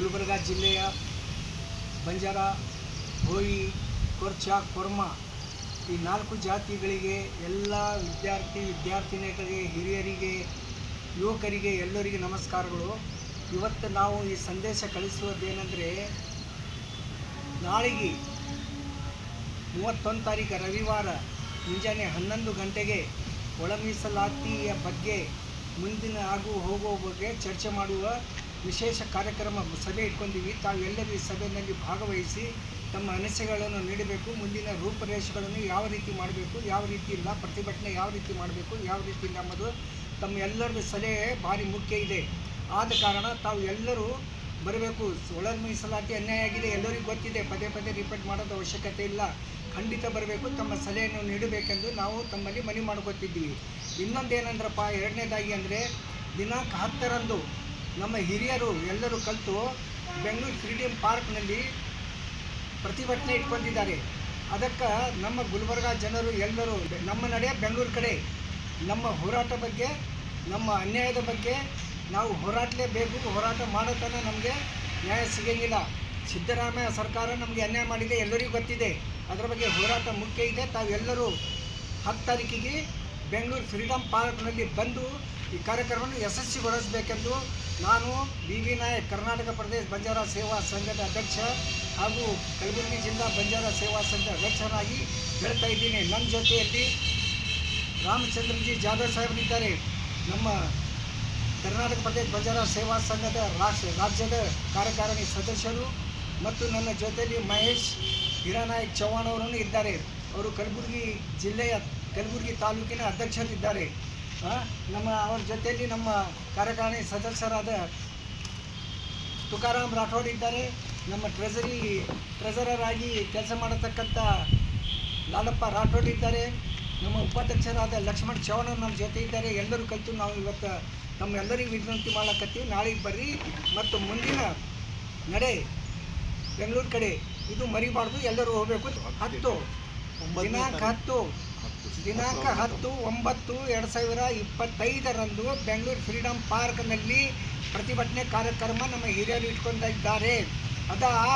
ಗುಲ್ಬರ್ಗ ಜಿಲ್ಲೆಯ ಬಂಜಾರ, ಹೋಯಿ, ಕೊರ್ಚ, ಕೊರ್ಮ ಈ ನಾಲ್ಕು ಜಾತಿಗಳಿಗೆ ಎಲ್ಲ ವಿದ್ಯಾರ್ಥಿ, ವಿದ್ಯಾರ್ಥಿನಿಯರಿಗೆ, ಹಿರಿಯರಿಗೆ, ಯುವಕರಿಗೆ ಎಲ್ಲರಿಗೆ ನಮಸ್ಕಾರಗಳು. ಇವತ್ತು ನಾವು ಈ ಸಂದೇಶ ಕಳಿಸುವುದೇನೆಂದರೆ ನಾಳೆಗೆ ಮೂವತ್ತೊಂದು ತಾರೀಕು ರವಿವಾರ ಮುಂಜಾನೆ ಹನ್ನೊಂದು ಗಂಟೆಗೆ ಒಳ ಬಗ್ಗೆ ಮುಂದಿನ ಆಗು ಹೋಗುವ ಬಗ್ಗೆ ಚರ್ಚೆ ಮಾಡುವ ವಿಶೇಷ ಕಾರ್ಯಕ್ರಮ ಸಭೆ ಇಟ್ಕೊಂಡಿವಿ. ತಾವೆಲ್ಲರೂ ಈ ಸಭೆಯಲ್ಲಿ ಭಾಗವಹಿಸಿ ತಮ್ಮ ಅನಿಸಿಕೆಗಳನ್ನು ನೀಡಬೇಕು. ಮುಂದಿನ ರೂಪುರೇಷೆಗಳನ್ನು ಯಾವ ರೀತಿ ಮಾಡಬೇಕು, ಯಾವ ರೀತಿ ಇಲ್ಲ, ಪ್ರತಿಭಟನೆ ಯಾವ ರೀತಿ ಮಾಡಬೇಕು, ಯಾವ ರೀತಿ ಇಲ್ಲ ಎಂಬುದು ತಮ್ಮ ಎಲ್ಲರದ್ದು ಸಲಹೆ ಭಾರಿ ಮುಖ್ಯ ಇದೆ. ಆದ ಕಾರಣ ತಾವು ಎಲ್ಲರೂ ಬರಬೇಕು. ಒಳ ಮೀಸಲಾತಿ ಅನ್ಯಾಯ ಆಗಿದೆ, ಎಲ್ಲರಿಗೂ ಗೊತ್ತಿದೆ. ಪದೇ ಪದೇ ರಿಪೋರ್ಟ್ ಮಾಡೋದು ಅವಶ್ಯಕತೆ ಇಲ್ಲ. ಖಂಡಿತ ಬರಬೇಕು. ತಮ್ಮ ಸಲಹೆಯನ್ನು ನೀಡಬೇಕೆಂದು ನಾವು ತಮ್ಮಲ್ಲಿ ಮನವಿ ಮಾಡ್ಕೊತಿದ್ದೀವಿ. ಇನ್ನೊಂದೇನಂದ್ರಪ್ಪ, ಎರಡನೇದಾಗಿ ಅಂದರೆ ದಿನಾಂಕ ಹತ್ತರಂದು ನಮ್ಮ ಹಿರಿಯರು ಎಲ್ಲರೂ ಕಲಿತು ಬೆಂಗಳೂರು ಫ್ರೀಡಮ್ ಪಾರ್ಕ್ನಲ್ಲಿ ಪ್ರತಿಭಟನೆ ಇಟ್ಕೊಂಡಿದ್ದಾರೆ ಅದಕ್ಕೆ ನಮ್ಮ ಗುಲ್ಬರ್ಗ ಜನರು ಎಲ್ಲರೂ ನಮ್ಮ ನಡೆ ಬೆಂಗಳೂರು ಕಡೆ ನಮ್ಮ ಹೋರಾಟ ಬಗ್ಗೆ, ನಮ್ಮ ಅನ್ಯಾಯದ ಬಗ್ಗೆ ನಾವು ಹೋರಾಡಲೇಬೇಕು, ಹೋರಾಟ ಮಾಡೋತನ ನಮಗೆ ನ್ಯಾಯ ಸಿಗಂಗಿಲ್ಲ. ಸಿದ್ದರಾಮಯ್ಯ ಸರ್ಕಾರ ನಮಗೆ ಅನ್ಯಾಯ ಮಾಡಿದೆ, ಎಲ್ಲರಿಗೂ ಗೊತ್ತಿದೆ. ಅದರ ಬಗ್ಗೆ ಹೋರಾಟ ಮುಖ್ಯ ಇದೆ. ತಾವೆಲ್ಲರೂ ಹತ್ತು ತಾರೀಕಿಗೆ ಬೆಂಗಳೂರು ಫ್ರೀಡಮ್ ಪಾರ್ಕ್ನಲ್ಲಿ ಬಂದು ಈ ಕಾರ್ಯಕ್ರಮವನ್ನು ಯಶಸ್ವಿಗೊಳಿಸಬೇಕೆಂದು ನಾನು ಬಿ ವಿ ನಾಯಕ್, ಕರ್ನಾಟಕ ಪ್ರದೇಶ ಬಂಜಾರ ಸೇವಾ ಸಂಘದ ಅಧ್ಯಕ್ಷ ಹಾಗೂ ಕಲಬುರಗಿ ಜಿಲ್ಲಾ ಬಂಜಾರ ಸೇವಾ ಸಂಘದ ಅಧ್ಯಕ್ಷರಾಗಿ ಹೇಳ್ತಾ ಇದ್ದೀನಿ. ನನ್ನ ಜೊತೆಯಲ್ಲಿ ರಾಮಚಂದ್ರಜಿ ಜಾಧವ್ ಸಾಹೇಬರಿದ್ದಾರೆ. ನಮ್ಮ ಕರ್ನಾಟಕ ಪ್ರದೇಶ ಬಂಜಾರ ಸೇವಾ ಸಂಘದ ರಾಷ್ಟ್ರ ರಾಜ್ಯದ ಕಾರ್ಯಕಾರಿಣಿ ಸದಸ್ಯರು ಮತ್ತು ನನ್ನ ಜೊತೆಯಲ್ಲಿ ಮಹೇಶ್ ಹಿರಾನಾಯಕ್ ಚೌಹಾಣ್ ಅವರನ್ನು ಇದ್ದಾರೆ. ಅವರು ಕಲಬುರಗಿ ಜಿಲ್ಲೆಯ, ಕಲಬುರಗಿ ತಾಲೂಕಿನ ಅಧ್ಯಕ್ಷರಿದ್ದಾರೆ. ನಮ್ಮ ಅವರ ಜೊತೆಯಲ್ಲಿ ನಮ್ಮ ಕಾರ್ಯಕಾರಿಣಿ ಸದಸ್ಯರಾದ ತುಕಾರಾಮ್ ರಾಠೋಡ್ ಇದ್ದಾರೆ. ನಮ್ಮ ಟ್ರೆಜರಿ ಟ್ರೆಜರರ್ ಆಗಿ ಕೆಲಸ ಮಾಡತಕ್ಕಂಥ ಲಾಲಪ್ಪ ರಾಠೋಡ್ ಇದ್ದಾರೆ. ನಮ್ಮ ಉಪಾಧ್ಯಕ್ಷರಾದ ಲಕ್ಷ್ಮಣ್ ಚವ್ಹಾಣ್ ನಮ್ಮ ಜೊತೆ ಇದ್ದಾರೆ. ಎಲ್ಲರೂ ಕಲಿತು ನಾವು ಇವತ್ತು ತಮ್ಮೆಲ್ಲರಿಗೂ ವಿನಂತಿ ಮಾಡಕತ್ತೀವಿ ನಾಳೆಗೆ ಬರ್ರಿ ಮತ್ತು ಮುಂದಿನ ನಡೆ ಬೆಂಗಳೂರು ಕಡೆ ಇದು ಮರಿಬಾರ್ದು. ಎಲ್ಲರೂ ಹೋಗಬೇಕು. ಹತ್ತು ದಿನಾಂಕ ಹತ್ತು. ದಿನಾಂಕ ಹತ್ತು ಒಂಬತ್ತು ಎರಡು ಸಾವಿರ ಇಪ್ಪತ್ತೈದರಂದು ಬೆಂಗಳೂರು ಫ್ರೀಡಮ್ ಪಾರ್ಕ್ನಲ್ಲಿ ಪ್ರತಿಭಟನೆ ಕಾರ್ಯಕ್ರಮ ನಮ್ಮ ಹಿರಿಯರು ಇಟ್ಕೊಂಡಿದ್ದಾರೆ ಅದ ಆ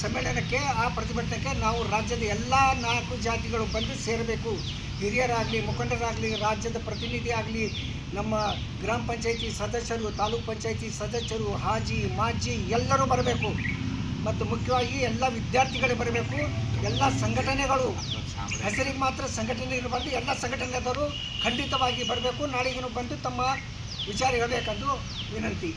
ಸಮ್ಮೇಳನಕ್ಕೆ, ಆ ಪ್ರತಿಭಟನೆಗೆ ನಾವು ರಾಜ್ಯದ ಎಲ್ಲ ನಾಲ್ಕು ಜಾತಿಗಳು ಬಂದು ಸೇರಬೇಕು. ಹಿರಿಯರಾಗಲಿ, ಮುಖಂಡರಾಗಲಿ, ರಾಜ್ಯದ ಪ್ರತಿನಿಧಿ ಆಗಲಿ, ನಮ್ಮ ಗ್ರಾಮ ಪಂಚಾಯಿತಿ ಸದಸ್ಯರು, ತಾಲೂಕು ಪಂಚಾಯಿತಿ ಸದಸ್ಯರು, ಹಾಜಿ, ಮಾಜಿ ಎಲ್ಲರೂ ಬರಬೇಕು. ಮತ್ತು ಮುಖ್ಯವಾಗಿ ಎಲ್ಲ ವಿದ್ಯಾರ್ಥಿಗಳು ಬರಬೇಕು. ಎಲ್ಲ ಸಂಘಟನೆಗಳು, ಹೆಸರಿಗೆ ಮಾತ್ರ ಸಂಘಟನೆ ಇರಬಾರ್ದು. ಎಲ್ಲ ಸಂಘಟನೆದವರು ಖಂಡಿತವಾಗಿ ಬರಬೇಕು. ನಾಳೆಗೂ ಬಂದು ತಮ್ಮ ವಿಚಾರ ಹೇಳಬೇಕೆಂದು ವಿನಂತಿ.